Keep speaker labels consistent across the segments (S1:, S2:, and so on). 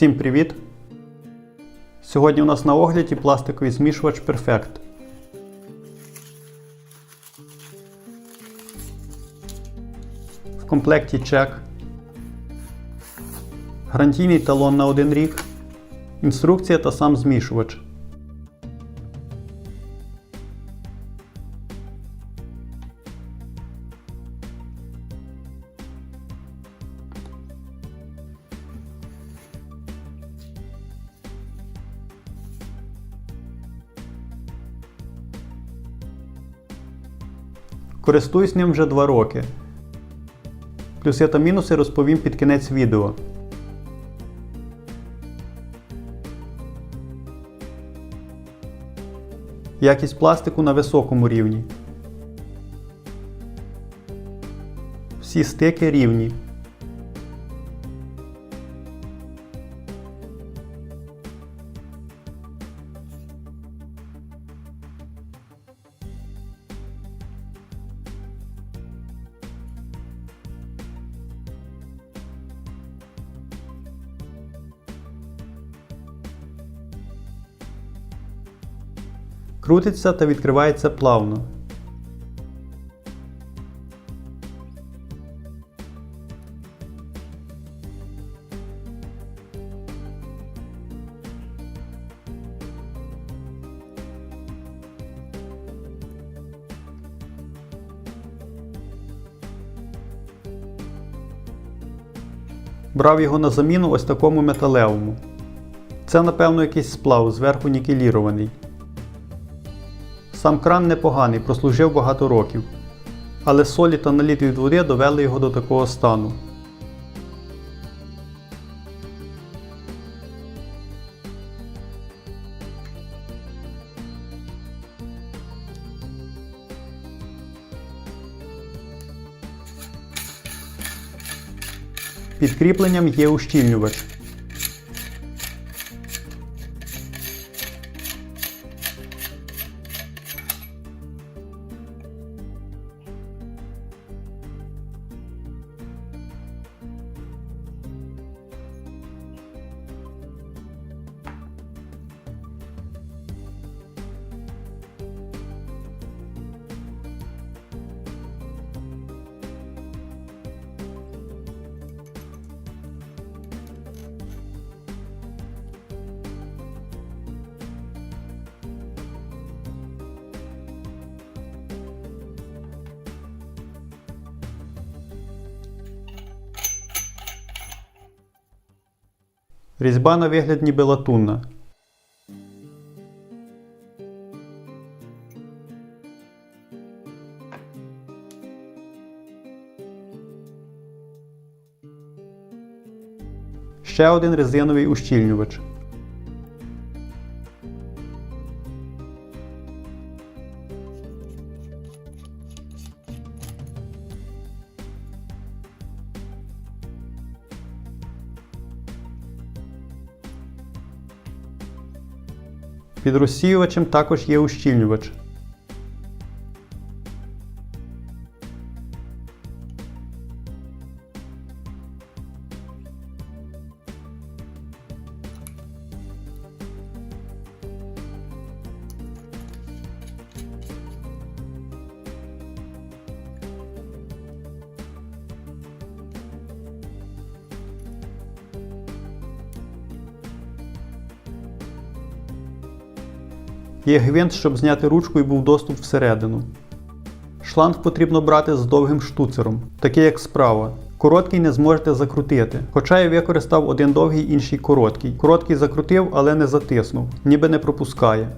S1: Всім привіт! Сьогодні у нас на огляді пластиковий змішувач Perfect. В комплекті чек, гарантійний талон на один рік, інструкція та сам змішувач. Користуюсь ним вже 2 роки. Плюси та мінуси розповім під кінець відео. Якість пластику на високому рівні. Всі стики рівні. Крутиться та відкривається плавно. Брав його на заміну ось такому металевому. Це, напевно, якийсь сплав, зверху нікелірований. Сам кран непоганий, прослужив багато років. Але солі та наліт від води довели його до такого стану. Під кріпленням є ущільнювач. Різьба на вигляд ніби латунна. Ще один резиновий ущільнювач. Під розсіювачем також є ущільнювач. Є гвинт, щоб зняти ручку і був доступ всередину. Шланг потрібно брати з довгим штуцером, такий як справа. Короткий не зможете закрутити. Хоча я використав один довгий, інший короткий. Короткий закрутив, але не затиснув, ніби не пропускає.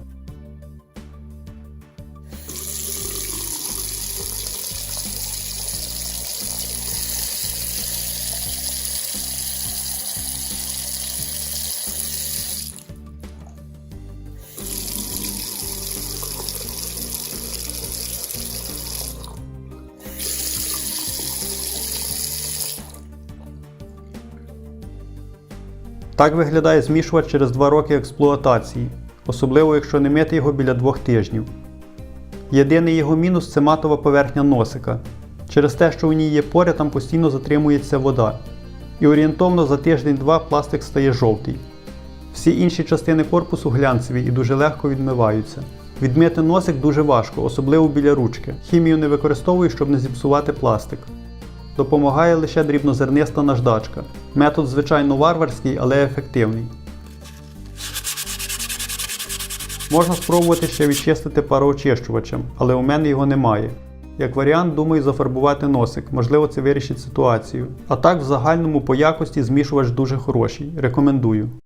S1: Так виглядає змішувач через 2 роки експлуатації, особливо якщо не мити його біля 2 тижнів. Єдиний його мінус це матова поверхня носика. Через те, що у ній є пори, там постійно затримується вода. і орієнтовно за тиждень-два пластик стає жовтий. Всі інші частини корпусу глянцеві і дуже легко відмиваються. Відмити носик дуже важко, особливо біля ручки. Хімію не використовую, щоб не зіпсувати пластик. Допомагає лише дрібнозерниста наждачка. Метод, звичайно, варварський, але ефективний. Можна спробувати ще відчистити пароочищувачем, але у мене його немає. Як варіант, думаю зафарбувати носик, можливо, це вирішить ситуацію. А так, в загальному по якості змішувач дуже хороший. Рекомендую.